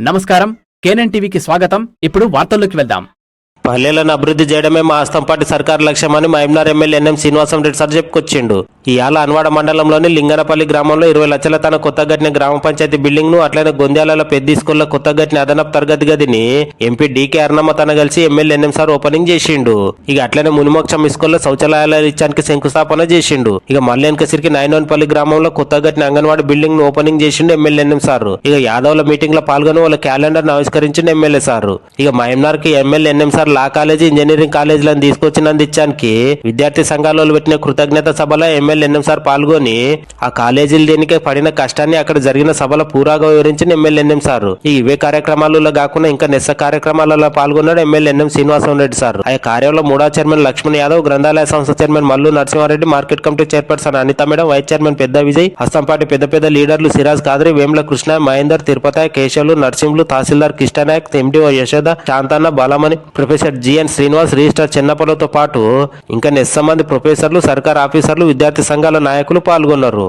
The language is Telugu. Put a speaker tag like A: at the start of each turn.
A: నమస్కారం. కేనన్ టీవీకి స్వాగతం. ఇప్పుడు వార్తల్లోకి వెళ్దాం.
B: పల్లెలను అభివృద్ధి చేయడమే మా అస్తంపాటి సర్కార్ లక్ష్యమని మహమ్నార్ MLA NM Srinivasam Reddy sir చెప్పుకొచ్చిండు. ఇవాళ అన్వాడ మండలంలోని లింగనపల్లి గ్రామంలో ఇరవై లక్షల తన కొత్త కట్టిన గ్రామ పంచాయతీ బిల్డింగ్ను అట్లనే గొంద్యాల పెద్ద స్కూల్లో కొత్త కట్టిన అదనపు తరగతి గదిని ఎంపీ డీకే అర్ణమ్మ తన కలిసి ఎమ్మెల్యే ఎన్ఎం సార్ ఓపెనింగ్ చేసిండు. ఇక అట్లనే మునిమోక్షం స్కూల్లో శౌచాలయాల ఇచ్చానికి శంకుస్థాపన చేసిండు. ఇక మల్లెనకసిరికి నాయనోన్పల్లి గ్రామంలో కొత్త కట్టిన అంగన్వాడీ బిల్డింగ్ను ఓపెనింగ్ చేసిండు ఎమ్మెల్యే ఎన్ఎం సార్. ఇక యాదవ్ల మీటింగ్లో పాల్గొని వాళ్ళ క్యాలెండర్ ఆవిష్కరించిండు ఎమ్మెల్యే సార్. ఇక మహమ్నార్కి MLA NM sir law college engineering కాలేజీలను తీసుకొచ్చినందుకు విద్యార్థి సంఘాలలో పెట్టిన కృతజ్ఞత సభలో ఎమ్మెల్యే ఎమ్మెల్యేలు ఎన్ఎంసార్ పాల్గొని ఆ కాలేజీలు దేనికే పడిన కష్టాన్ని అక్కడ జరిగిన సభలో పూరాగా వివరించిన ఎమ్మెల్యే ఎన్ఎం సార్. ఈ ఇవే కార్యక్రమాలలో కాకుండా ఇంకా నెస్స కార్యక్రమాలలో పాల్గొన్నాడు MLA NM Srinivasam Reddy sir. ఆ కార్యంలో మూడో చైర్మన్ లక్ష్మణ్ యాదవ్ గ్రంథాలయ సంస్థ chairman Mallu Narasimha Reddy market committee chairperson Anitha madam vice chairman పెద్ద విజయ్ హస్తంపాటి పెద్ద పెద్ద లీడర్లు Siraj Kadari Vemula Krishna Mahender Tirupati Keshavulu Narsimhulu tahsildar Krishna Naik MDO Yashoda Shantanna Balamani professor GN Srinivas registrar చిన్నపలతో పాటు ఇంకా నెస్స మంది ప్రొఫెసర్లు సర్కార్ ఆఫీసర్లు విద్యార్థి సంఘాల నాయకులు పాల్గొన్నారు.